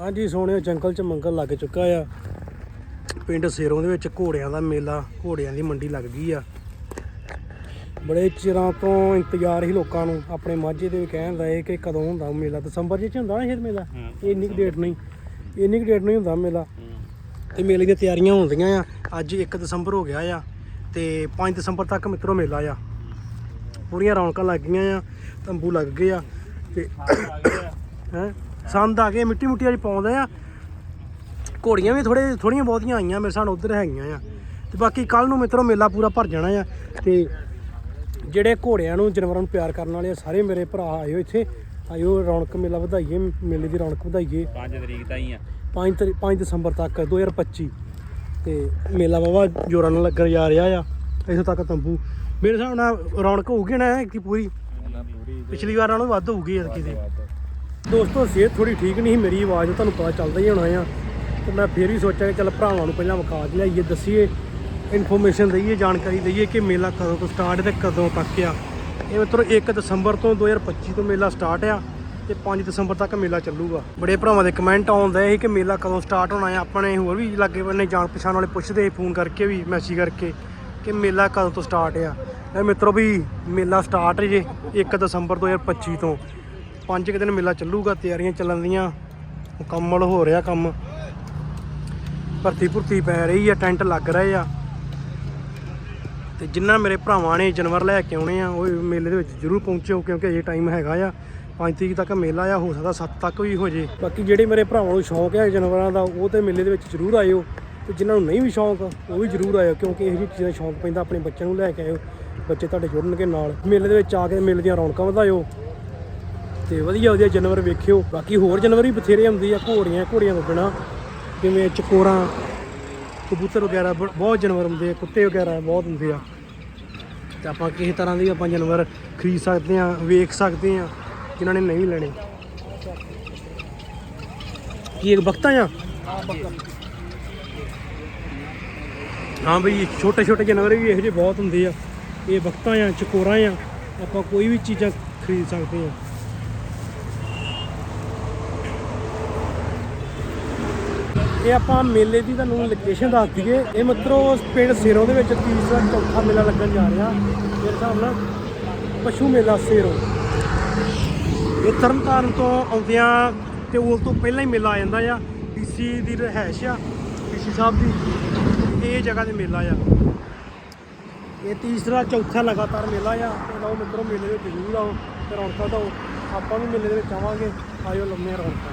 ਹਾਂਜੀ ਸੋਹਣਿਓ ਜੰਗਲ ਚ ਮੰਗਲ ਲੱਗ ਚੁੱਕਾ ਆ। ਪਿੰਡ ਸੇਰੋਂ ਦੇ ਵਿੱਚ ਘੋੜਿਆਂ ਦਾ ਮੇਲਾ ਘੋੜਿਆਂ ਦੀ ਮੰਡੀ ਲੱਗਦੀ ਆ। ਬੜੇ ਚਿਰਾਂ ਤੋਂ ਇੰਤਜ਼ਾਰ ਹੀ ਲੋਕਾਂ ਨੂੰ ਆਪਣੇ ਮਾਝੇ ਦੇ ਵੀ ਕਹਿਣ ਦਾ ਇਹ ਕਿ ਕਦੋਂ ਹੁੰਦਾ ਮੇਲਾ? ਦਸੰਬਰ ਚ ਹੁੰਦਾ ਨਾ ਸ਼ਾਇਦ ਮੇਲਾ? ਇਹ ਇੰਨੀ ਕੁ ਡੇਟ ਨਹੀਂ ਇੰਨੀ ਕੁ ਡੇਟ ਨਹੀਂ ਹੁੰਦਾ ਮੇਲਾ। ਤੇ ਮੇਲੇ ਦੀਆਂ ਤਿਆਰੀਆਂ ਹੁੰਦੀਆਂ ਆ। ਅੱਜ 1 ਦਸੰਬਰ ਹੋ ਗਿਆ ਆ ਤੇ 5 ਦਸੰਬਰ ਤੱਕ ਮਿੱਤਰੋ ਮੇਲਾ ਆ। ਪੂਰੀਆਂ ਰੌਣਕਾਂ ਲੱਗ ਗਈਆਂ ਆ ਤੰਬੂ ਲੱਗ ਗਏ ਆ ਤੇ ਹੈ? ਸੰਦ ਆ ਗਏ ਮਿੱਟੀ ਮੁੱਟੀ ਅੱਜ ਪਾਉਂਦੇ ਆ। ਘੋੜੀਆਂ ਵੀ ਥੋੜੇ ਥੋੜੀਆਂ ਬਹੁਤੀਆਂ ਆਈਆਂ ਮੇਰੇ ਸਾਹਮਣੇ ਉਧਰ ਹੈਗੀਆਂ ਆ। ਤੇ ਬਾਕੀ ਕੱਲ ਨੂੰ ਮਿੱਤਰੋ ਮੇਲਾ ਪੂਰਾ ਭਰ ਜਾਣਾ ਆ। ਤੇ ਜਿਹੜੇ ਘੋੜਿਆਂ ਨੂੰ ਜਾਨਵਰਾਂ ਨੂੰ ਪਿਆਰ ਕਰਨ ਵਾਲੇ ਆ ਸਾਰੇ ਮੇਰੇ ਭਰਾ ਆਇਓ ਇੱਥੇ। ਆਇਓ ਰੌਣਕ ਮੇਲਾ ਵਧਾਈਏ ਮੇਲੇ ਦੀ ਰੌਣਕ ਵਧਾਈਏ। 5 ਤਰੀਕ ਤਾਈਂ ਆ। 5 ਤਰੀ 5 ਦਸੰਬਰ ਤੱਕ 2025 ਤੇ ਮੇਲਾ ਵਾਵਾ ਜੋਰਾਂ ਨਾਲ ਲੱਗਣ ਜਾ ਰਿਹਾ ਆ। ਇੱਥੋਂ ਤੱਕ ਤੰਬੂ। ਮੇਰੇ ਹਿਸਾਬ ਨਾਲ ਰੌਣਕ ਹੋਊਗੀ ਨਾ ਕਿ ਪੂਰੀ। ਪਿਛਲੀ ਵਾਰ ਨਾਲੋਂ ਵੱਧ ਹੋਊਗੀ ਯਾਰ ਕਿਤੇ ਦੋਸਤੋ, ਸਿਹਤ ਥੋੜੀ ਠੀਕ ਨਹੀਂ ਸੀ, ਮੇਰੀ ਆਵਾਜ਼ ਤੁਹਾਨੂੰ ਪਤਾ ਚੱਲਦਾ ਹੀ ਹੋਣਾ ਆ। ਤੇ ਮੈਂ ਫੇਰ ਵੀ ਸੋਚਿਆ ਕਿ ਚੱਲ ਭਰਾਵਾਂ ਨੂੰ ਪਹਿਲਾਂ ਵਿਖਾ ਲਿਆਈਏ, ਦੱਸੀਏ ਇਨਫੋਰਮੇਸ਼ਨ ਦਈਏ, ਜਾਣਕਾਰੀ ਦਈਏ ਕਿ ਮੇਲਾ ਕਦੋਂ ਤੋਂ ਸਟਾਰਟ ਤੇ ਕਦੋਂ ਤੱਕ ਆ। ਇਹ ਮਿੱਤਰੋ 1 ਦਸੰਬਰ ਤੋਂ 2025 ਤੋਂ ਮੇਲਾ ਸਟਾਰਟ ਆ ਤੇ 5 ਦਸੰਬਰ ਤੱਕ ਮੇਲਾ ਚੱਲੂਗਾ। ਬੜੇ ਭਰਾਵਾਂ ਦੇ ਕਮੈਂਟ ਆਉਂਦੇ ਸੀ ਕਿ ਮੇਲਾ ਕਦੋਂ ਸਟਾਰਟ ਹੋਣਾ ਆ। ਆਪਣੇ ਹੋਰ ਵੀ ਲਾਗੇ ਬੰਨੇ ਜਾਣ ਪਛਾਣ ਵਾਲੇ ਪੁੱਛਦੇ ਸੀ ਫੋਨ ਕਰਕੇ ਵੀ ਮੈਸੇਜ ਕਰਕੇ ਕਿ ਮੇਲਾ ਕਦੋਂ ਤੋਂ ਸਟਾਰਟ ਆ। ਇਹ ਮਿੱਤਰੋ ਵੀ ਮੇਲਾ ਸਟਾਰਟ ਜੇ 1 ਦਸੰਬਰ 2025 ਤੋਂ। ਪੰਜ ਕੁ ਦਿਨ ਮੇਲਾ ਚੱਲੂਗਾ, ਤਿਆਰੀਆਂ ਚੱਲਣ ਦੀਆਂ। ਮੁਕੰਮਲ ਹੋ ਰਿਹਾ ਕੰਮ। ਭਰਤੀ ਭੁਰਤੀ ਪੈ ਰਹੀ ਆ, ਟੈਂਟ ਲੱਗ ਰਹੇ ਆ। ਤੇ ਜਿੰਨਾ ਮੇਰੇ ਭਰਾਵਾਂ ਨੇ ਜਾਨਵਰ ਲੈ ਕੇ ਆਉਣੇ ਆ, ਉਹ ਮੇਲੇ ਦੇ ਵਿੱਚ ਜ਼ਰੂਰ ਪਹੁੰਚਿਓ, ਕਿਉਂਕਿ ਅਜੇ ਟਾਈਮ ਹੈਗਾ ਆ। 5 ਤਰੀਕ ਤੱਕ ਮੇਲਾ ਆ, ਹੋ ਸਕਦਾ 7 ਤੱਕ ਵੀ ਹੋ ਜੇ। ਬਾਕੀ ਜਿਹੜੇ ਮੇਰੇ ਭਰਾਵਾਂ ਨੂੰ ਸ਼ੌਂਕ ਹੈ ਜਾਨਵਰਾਂ ਦਾ, ਉਹ ਤੇ ਮੇਲੇ ਦੇ ਵਿੱਚ ਜ਼ਰੂਰ ਆਇਓ। ਤੇ ਜਿਨ੍ਹਾਂ ਨੂੰ ਨਹੀਂ ਵੀ ਸ਼ੌਂਕ, ਉਹ ਵੀ ਜ਼ਰੂਰ ਆਇਓ, ਕਿਉਂਕਿ ਇਹੋ ਜਿਹੀ ਚੀਜ਼ਾਂ ਦਾ ਸ਼ੌਂਕ ਪੈਂਦਾ, ਆਪਣੇ ਬੱਚਿਆਂ ਨੂੰ ਲੈ ਕੇ ਆਇਓ। ਬੱਚੇ ਤੁਹਾਡੇ ਜੁੜਨਗੇ ਨਾਲ। ਮੇਲੇ ਦੇ ਵਿੱਚ ਆ ਕੇ ਮੇਲੇ ਦੀਆਂ ਰੌਣਕਾਂ ਵਧਾਇਓ। ਤੇ ਵਧੀਆ ਵਧੀਆ ਜਾਨਵਰ ਵੇਖਿਓ। ਬਾਕੀ ਹੋਰ ਜਾਨਵਰ ਵੀ ਬਥੇਰੇ ਹੁੰਦੇ ਆ, ਘੋੜੀਆਂ ਘੋੜੀਆਂ ਤੋਂ ਬਿਨਾ। ਜਿਵੇਂ ਚਕੋਰਾਂ, ਕਬੂਤਰ ਵਗੈਰਾ, ਬ- ਬਹੁਤ ਜਾਨਵਰ ਹੁੰਦੇ ਆ, ਕੁੱਤੇ ਵਗੈਰਾ ਬਹੁਤ ਹੁੰਦੇ ਆ। ਤੇ ਆਪਾਂ ਕਿਸੇ ਤਰ੍ਹਾਂ ਦੀ ਆਪਾਂ ਜਾਨਵਰ ਖਰੀਦ ਸਕਦੇ ਆ, ਵੇਖ ਸਕਦੇ ਆ, ਜਿਨ੍ਹਾਂ ਨੇ ਨਹੀਂ ਲੈਣੇ। ਕੀ ਇੱਕ ਬਖਤਾ ਆ? ਹਾਂ ਬਈ ਛੋਟੇ ਛੋਟੇ ਜਾਨਵਰ ਵੀ ਇਹੋ ਜਿਹੇ ਬਹੁਤ ਹੁੰਦੇ ਆ। ਇਹ ਬਖਤਾ ਆ, ਚਕੋਰਾਂ ਆ, ਆਪਾਂ ਕੋਈ ਵੀ ਚੀਜ਼ਾਂ ਖਰੀਦ ਸਕਦੇ ਆ। ਇਹ ਆਪਾਂ ਮੇਲੇ ਦੀ ਤੁਹਾਨੂੰ ਲੋਕੇਸ਼ਨ ਦੱਸ ਦਈਏ। ਇਹ ਮਤਲਬ ਪਿੰਡ ਸੇਰੋਂ ਦੇ ਵਿੱਚ ਤੀਸਰਾ ਚੌਥਾ ਮੇਲਾ ਲੱਗਣ ਜਾ ਰਿਹਾ। ਮੇਰੇ ਹਿਸਾਬ ਨਾਲ ਪਸ਼ੂ ਮੇਲਾ ਸੇਰੋਂ। ਇਹ ਤਰਨਤਾਰਨ ਤੋਂ ਆਉਂਦਿਆਂ ਤੇ ਉਹ ਤੋਂ ਪਹਿਲਾਂ ਹੀ ਮੇਲਾ ਆ ਜਾਂਦਾ ਆ। ਡੀਸੀ ਦੀ ਰਹਿਸ਼ ਆ ਡੀਸੀ ਸਾਹਿਬ ਦੀ। ਇਹ ਜਗ੍ਹਾ ਤੇ ਮੇਲਾ ਆ। ਇਹ ਤੀਸਰਾ ਚੌਥਾ ਲਗਾਤਾਰ ਮੇਲਾ ਆ। ਤੇ ਲਓ ਮਿੱਤਰੋ, ਮੇਲੇ ਦੇ ਜ਼ਰੂਰ ਆਓ ਤੇ ਰੌਣਕਾਂ ਦਿਓ। ਆਪਾਂ ਵੀ ਮੇਲੇ ਦੇ ਵਿੱਚ ਆਵਾਂਗੇ। ਆਇਓ ਲੰਮੇ ਰੌਣਕਾਂ।